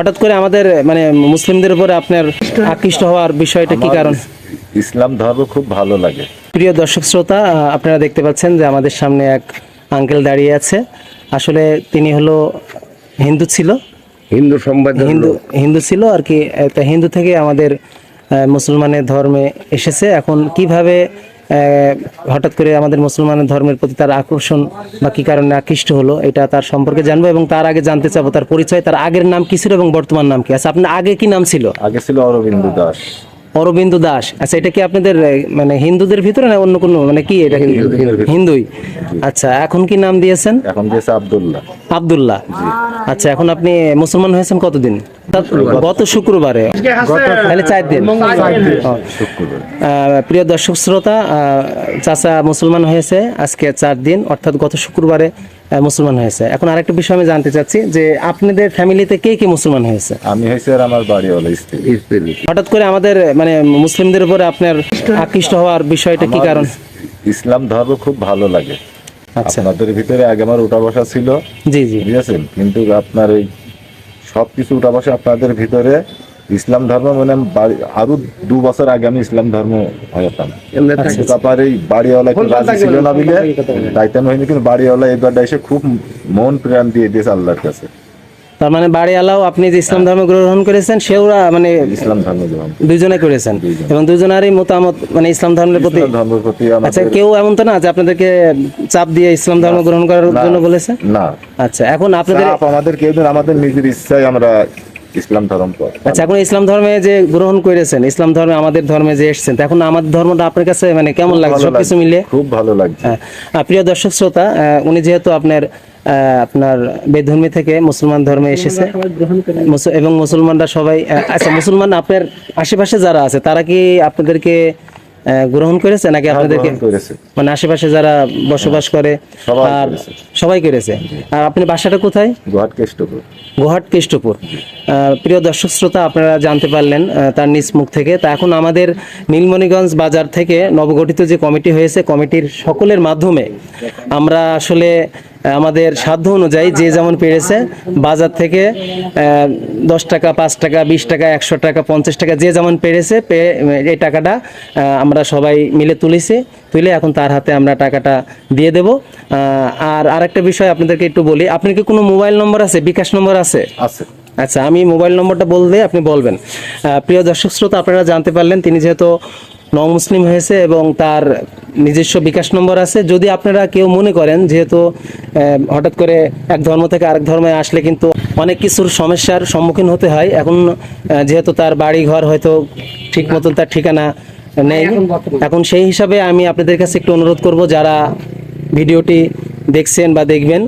হঠাৎ করে আমাদের মানে মুসলিমদের উপরে আপনার আকৃষ্ট হওয়ার বিষয়টা কি কারণ? ইসলাম ধর্ম খুব ভালো লাগে। প্রিয় দর্শক শ্রোতা আপনারা দেখতে পাচ্ছেন যে আমাদের সামনে এক আঙ্কেল দাঁড়িয়ে আছে। আসলে তিনি হলো হিন্দু ছিল। হিন্দু সংবাদ হিন্দু হিন্দু ছিল আর কি। তা হিন্দু থেকে আমাদের মুসলমানের ধর্মে এসেছে। এখন কীভাবে হঠাৎ করে আমাদের মুসলমানের ধর্মের প্রতি তার আকর্ষণ বা কি কারণে আকৃষ্ট হলো এটা তার সম্পর্কে জানব এবং তার আগে জানতে চাবো তার পরিচয় তার আগের নাম কি ছিল এবং বর্তমান নাম কি? আছে আপনার আগে কি নাম ছিল? আগে ছিল অরবিন্দু দাস। অরবিন্দু দাস। আচ্ছা এটা কি আপনাদের মানে হিন্দুদের ভিতরে না অন্য কোনো মানে কি এটা হিন্দুই। আচ্ছা এখন কি নাম দিয়েছেন? এখন দিয়েছে আবদুল্লাহ। আব্দুল্লাহ। আচ্ছা এখন আপনি মুসলমান হয়েছেন কতদিন? গত শুক্রবারে। তাহলে চার দিন। প্রিয় দর্শক শ্রোতা চাচা মুসলমান হয়েছে আজকে চার দিন অর্থাৎ গত শুক্রবারে মুসলমান হয়েছে। এখন আরেকটা বিষয় আমি জানতে চাচ্ছি যে আপনাদের ফ্যামিলিতে কে কে মুসলমান হয়েছে? আমি হয়েছে আর আমার বাড়িওয়ালা স্ত্রী হঠাৎ করে আমাদের মানে মুসলিমদের উপরে আপনার আকৃষ্ট হওয়ার বিষয়টা কি কারণ? ইসলাম ধর্ম খুব ভালো লাগে। আচ্ছা। আপনাদের ভিতরে আগে আমার উঠা বসা ছিল। জি জি। বুঝেছেন? কিন্তু আপনার এই সব কিছু উঠা বসে আপনাদের ভিতরে ইসলাম ধর্ম মানে আরও দু বছর আগে আমি ইসলাম ধর্ম হতাম তারপরে এই বাড়িওয়ালা রাজি ছিল না বিলে তাইতাম হয়নি কিন্তু বাড়িওয়ালা এবারটা এসে খুব মন প্রাণ দিয়ে দিয়েছে আল্লাহর কাছে। তার মানে বাড়ি আলাও আপনি যে ইসলাম ধর্ম গ্রহণ করেছেন সেওরা মানে ইসলাম ধর্ম দুজনে করেছেন। এবং দুজনারই মতামত মানে ইসলাম ধর্মের প্রতি আচ্ছা কেউ এমন তো না যে আপনাদেরকে চাপ দিয়ে ইসলাম ধর্ম গ্রহণ করার জন্য বলেছে? না। আচ্ছা এখন আপনাদের আমাদের কেউ আমাদের নিজের ইচ্ছায় আমরা ইসলাম ধর্ম আচ্ছা এখন ইসলাম ধর্মে যে গ্রহণ করেছেন ইসলাম ধর্মে আমাদের ধর্মে যে এসেছেন এখন আমাদের ধর্মটা আপনার কাছে মানে কেমন লাগে ভালো সবকিছু লাগছে, মিলে খুব ভালো লাগছে। হ্যাঁ। প্রিয় দর্শক শ্রোতা উনি যেহেতু আপনার আপনার বেধর্মী থেকে মুসলমান ধর্মে এসেছে। এবং মুসলমানরা সবাই আচ্ছা মুসলমান আপনার আশেপাশে যারা আছে তারা কি আপনাদেরকে গ্রহণ করেছে নাকি আপনাদেরকে করেছে। মানে আশেপাশে যারা বসবাস করে আর সবাই করেছে? আর আপনি বাসাটা কোথায়? গোহাট কেষ্টপুর। গোহাট কেষ্টপুর। আহ, প্রিয় দর্শক শ্রোতা আপনারা জানতে পারলেন তার নিজ মুখ থেকে। তা এখন আমাদের নীলমণিগঞ্জ বাজার থেকে নবগঠিত যে কমিটি হয়েছে কমিটির সকলের মাধ্যমে আমরা আসলে আমাদের সাধ্য অনুযায়ী যে যেমন পেরেছে বাজার থেকে দশ টাকা পাঁচ টাকা বিশ টাকা একশো টাকা পঞ্চাশ টাকা যে যেমন পেরেছে পেয়ে এই টাকাটা আমরা সবাই মিলে তুলেছি। তুলে এখন তার হাতে আমরা টাকাটা দিয়ে দেব। আর আরেকটা বিষয় আপনাদেরকে একটু বলি আপনার কি কোনো মোবাইল নম্বর আছে? বিকাশ নম্বর আছে? আছে। আচ্ছা আমি মোবাইল নম্বরটা বললে আপনি বলবেন। প্রিয় দর্শক শ্রোতা আপনারা জানতে পারলেন তিনি যেহেতু নও মুসলিম হয়েছে এবং তার নিজস্ব বিকাশ নম্বর আছে। যদি আপনারা কেউ মনে করেন যেহেতু হঠাৎ করে এক ধর্ম থেকে আরেক ধর্মে আসলে কিন্তু অনেক কিছুর সমস্যার সম্মুখীন হতে হয়। এখন যেহেতু তার বাড়ি ঘর হয়তো ঠিক মতন তার ঠিকানা নেই। এখন সেই হিসাবে আমি আপনাদের কাছে একটু অনুরোধ করব যারা ভিডিওটি দেখছেন বা দেখবেন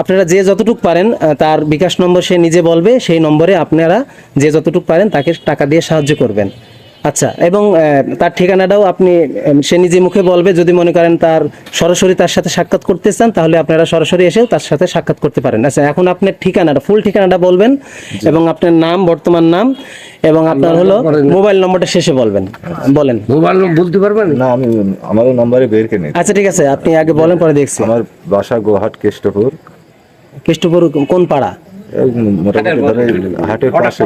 আপনারা যে যতটুকু পারেন তার বিকাশ নম্বর সে নিজে বলবে। সেই নম্বরে আপনারা যে যতটুকু পারেন তাকে টাকা দিয়ে সাহায্য করবেন। আচ্ছা এবং তার ঠিকানাটাও আপনি সে নিজে মুখে বলবে যদি মনে করেন তার সরাসরি তার সাথে সাক্ষাৎ করতে চান তাহলে আপনারা সরাসরি এসেও তার সাথে সাক্ষাৎ করতে পারেন। আচ্ছা এখন আপনার ঠিকানাটা ফুল ঠিকানাটা বলবেন এবং আপনার নাম বর্তমান নাম এবং আপনার হলো মোবাইল নম্বরটা শেষে বলবেন। বলেন। মোবাইল বলতে পারবেন? না আমি আমার ওই নম্বরে বের কিনে আচ্ছা ঠিক আছে আপনি আগে বলেন পরে দেখছি। আমার বাসা গোহাট কেষ্টপুর। কেষ্টপুর কোন পাড়া? এই মোটামুটি ধরে হাটের পাশে।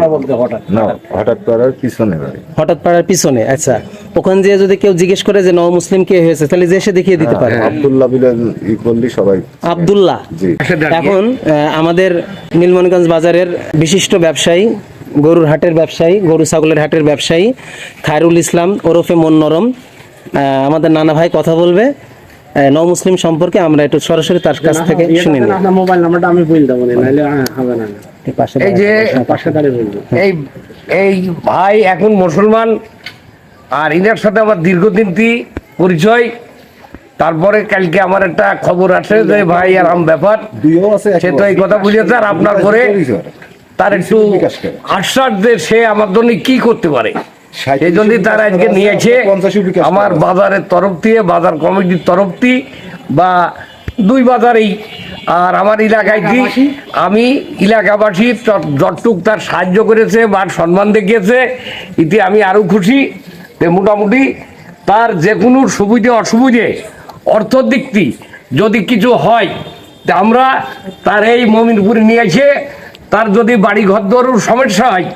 না হঠাৎ পাড়ার পিছনে বাড়ি হঠাৎ পাড়ার পিছনে আচ্ছা। ওখান দিয়ে যদি কেউ জিজ্ঞেস করে যে নও মুসলিম কে হয়েছে তাহলে যে এসে দেখিয়ে দিতে পারে। আব্দুল্লাহ বিলে সবাই। আব্দুল্লাহ। এখন আহ, আমাদের নীলমণিগঞ্জ বাজারের বিশিষ্ট ব্যবসায়ী গরুর হাটের ব্যবসায়ী গরু ছাগলের হাটের ব্যবসায়ী খায়রুল ইসলাম ওরফে মনোরম আমাদের নানা ভাই কথা বলবে। মুসলিম সম্পর্কে আমরা একটু সরাসরি তার কাছ থেকে শুনে নিই। আপনার মোবাইল নাম্বারটা আমি বলে দেবো না, নাহলে হবে না। এই পাশে এই যে পাশে দাঁড়িয়ে এই এই ভাই এখন মুসলমান আর ইনার সাথে আমার দীর্ঘদিন তি পরিচয়। তারপরে কালকে আমার একটা খবর আছে যে ভাই আর আম ব্যাপার। দুইও আছে সে তো এই কথা বুঝেছে আর আপনার পরে তার একটু আশ্বাস যে সে আমার জন্য কি করতে পারে। সেই জন্য তারা আজকে নিয়েছে আমার বাজারের তরফ দিয়ে বাজার কমিটির তরফ দিয়ে বা দুই বাজারেই। আর আমার এলাকায় কি আমি এলাকাবাসী যত- যতটুক তার সাহায্য করেছে বা সম্মান দেখিয়েছে এতে আমি আরও খুশি যে মোটামুটি তার যে কোনো সুবিধে অসুবিধে অর্থ দিকটি যদি কিছু হয় তা আমরা তার এই মমিনপুরে নিয়ে এসে তার যদি বাড়ি ঘর ঘরদোর সমস্যা হয়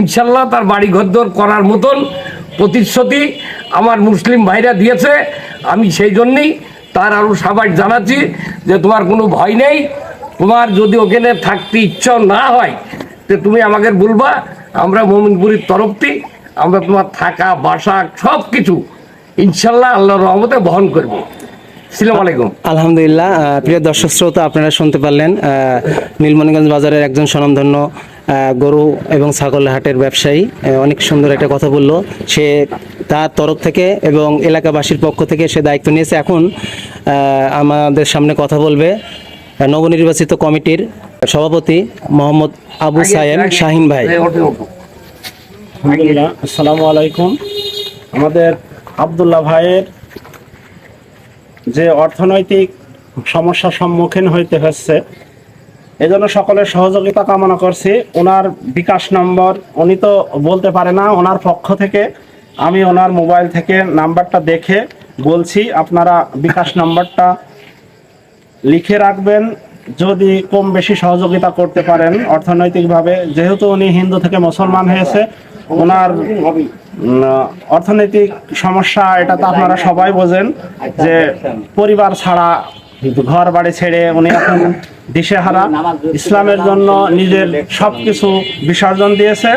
ইনশাল্লাহ তার বাড়ি ঘরদোর করার মতন প্রতিশ্রুতি আমার মুসলিম ভাইরা দিয়েছে। আমি সেই জন্যেই তার আরও সবাই জানাচ্ছি যে তোমার কোনো ভয় নেই। তোমার যদি ওখানে থাকতে ইচ্ছা না হয়, তো তুমি আমাকে বলবা, আমরা মোমিনপুরীর তরফটি আমরা তোমার থাকা, বাসা, সব কিছু ইনশাল্লাহ আল্লাহর রহমতে বহন করব। আলহামদুলিল্লাহ প্রিয় দর্শক শ্রোতা, আপনারা শুনতে পারলেন নীলমণিগঞ্জ বাজারের একজন স্বনামধন্য গরু এবং ছাগল হাটের ব্যবসায়ী অনেক সুন্দর একটা কথা বলল। সে তার তরফ থেকে এবং এলাকাবাসীর পক্ষ থেকে সে দায়িত্ব নিয়েছে। এখন আহ, আমাদের সামনে কথা বলবে নবনির্বাচিত কমিটির সভাপতি মোহাম্মদ আবু সায়েম শাহিন ভাই। আসসালামু আলাইকুম। আমাদের আব্দুল্লাহ ভাইয়ের যে অর্থনৈতিক সমস্যার সম্মুখীন হইতে হচ্ছে এজন্য সকলের সহযোগিতা কামনা করছি। ওনার বিকাশ নম্বর, উনি তো বলতে পারে না, ওনার পক্ষ থেকে আমি ওনার মোবাইল থেকে নাম্বারটা দেখে বলছি, আপনারা বিকাশ নাম্বারটা লিখে রাখবেন। যদি কম বেশি সহযোগিতা করতে পারেন অর্থনৈতিকভাবে, যেহেতু উনি হিন্দু থেকে মুসলমান হয়েছে, ওনার অর্থনৈতিক সমস্যা, এটা তো আপনারা সবাই বোঝেন, যে পরিবার ছাড়া ঘর বাড়ি ছেড়ে উনি এখন দিশেহারা, ইসলামের জন্য নিজের সব কিছু বিসর্জন দিয়েছে।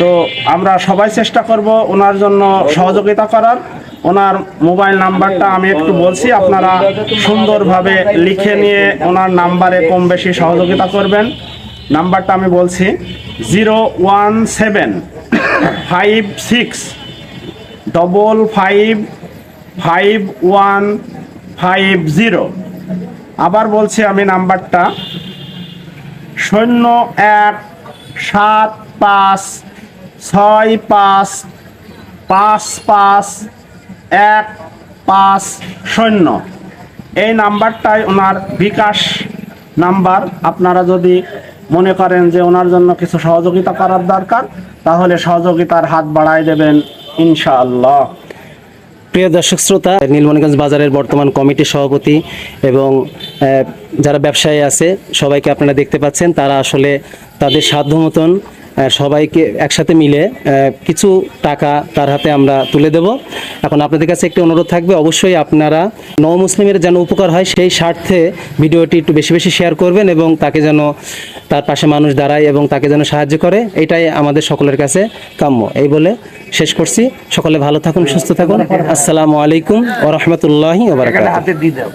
তো আমরা সবাই চেষ্টা করব ওনার জন্য সহযোগিতা করার। ওনার মোবাইল নাম্বারটা আমি একটু বলছি, আপনারা সুন্দরভাবে লিখে নিয়ে ওনার নাম্বারে কম বেশি সহযোগিতা করবেন। নাম্বারটা আমি বলছি, zero one seven five six double five five one five zero. আবার বলছি আমি নাম্বারটা। শূন্য এক সাত পাঁচ ছয় পাঁচ পাঁচ পাঁচ এক পাঁচ শূন্য। এই নাম্বারটাই ওনার বিকাশ নাম্বার। আপনারা যদি মনে করেন যে ওনার জন্য কিছু সহযোগিতা করার দরকার, তাহলে সহযোগিতার হাত বাড়ায় দেবেন ইনশাআল্লাহ। প্রিয় দর্শক শ্রোতা, নীলমণিগঞ্জ বাজারের বর্তমান কমিটির সভাপতি এবং যারা ব্যবসায়ী আছে, সবাইকে আপনারা দেখতে পাচ্ছেন, তারা আসলে তাদের সাধ্য মতন সবাইকে একসাথে মিলে কিছু টাকা তার হাতে আমরা তুলে দেব। এখন আপনাদের কাছে একটি অনুরোধ থাকবে অবশ্যই আপনারা নব মুসলিমের যেন উপকার হয় সেই স্বার্থে ভিডিওটি একটু বেশি বেশি শেয়ার করবেন এবং তাকে যেন তার পাশে মানুষ দাঁড়ায় এবং তাকে যেন সাহায্য করে। এটাই আমাদের সকলের কাছে কাম্য। এই বলে শেষ করছি। সকলে ভালো থাকুন সুস্থ থাকুন। আসসালামু আলাইকুম দিয়ে দাও।